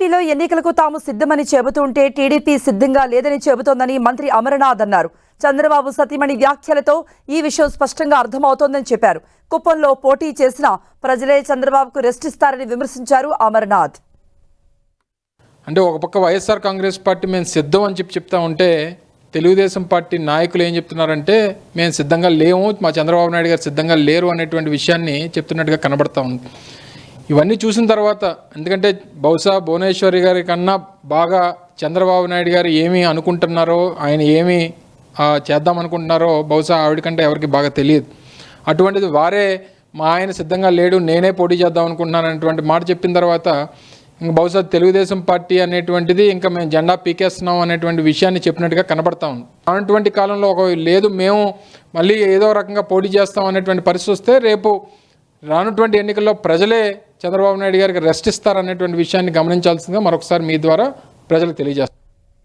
ఏపీలో ఎన్నికలకు తాము సిద్ధమని చెబుతుంటే టీడీపీ సిద్ధంగా లేదని చెబుతోందని మంత్రి అమరనాథ్ అన్నారు. చంద్రబాబు సతీమణి వ్యాఖ్యలతో ఈ విషయం స్పష్టంగా అర్థమవుతోందని చెప్పారు. కుప్పంలో పోటీ చేసిన ప్రజలే చంద్రబాబుకు రెస్ట్ ఇస్తారని విమర్శించారు అమరనాథ్. అంటే ఒక పక్క వైఎస్ఆర్ కాంగ్రెస్ పార్టీ మేము సిద్ధం అని చెప్పి చెప్తా ఉంటే తెలుగుదేశం పార్టీ నాయకులు ఏం చెప్తున్నారంటే మేము సిద్ధంగా లేము మా చంద్రబాబు నాయుడు గారు సిద్ధంగా లేరు అనేటువంటి విషయాన్ని చెప్తున్నట్టుగా కనబడతా ఉంది. ఇవన్నీ చూసిన తర్వాత ఎందుకంటే బహుశా భువనేశ్వరి గారి కన్నా బాగా చంద్రబాబు నాయుడు గారు ఏమి అనుకుంటున్నారో ఆయన ఏమి చేద్దాం అనుకుంటున్నారో బహుశా ఆవిడ కంటే ఎవరికి బాగా తెలియదు. అటువంటిది వారే మా ఆయన సిద్ధంగా లేడు నేనే పోటీ చేద్దాం అనుకుంటున్నాను అనేటువంటి మాట చెప్పిన తర్వాత ఇంక బహుశా తెలుగుదేశం పార్టీ అనేటువంటిది ఇంకా మేము జెండా పీకేస్తున్నాం అనేటువంటి విషయాన్ని చెప్పినట్టుగా కనబడతా ఉంది. అటువంటి కాలంలో ఒక లేదు మేము మళ్ళీ ఏదో రకంగా పోటీ చేస్తాం అనేటువంటి పరిస్థితి వస్తే రేపు రానటువంటి ఎన్నికల్లో ప్రజలే చంద్రబాబు నాయుడు గారికి రెస్ట్ ఇస్తారనేటువంటి విషయాన్ని గమనించాల్సిందిగా మరొకసారి మీ ద్వారా ప్రజలకు తెలియజేస్తాం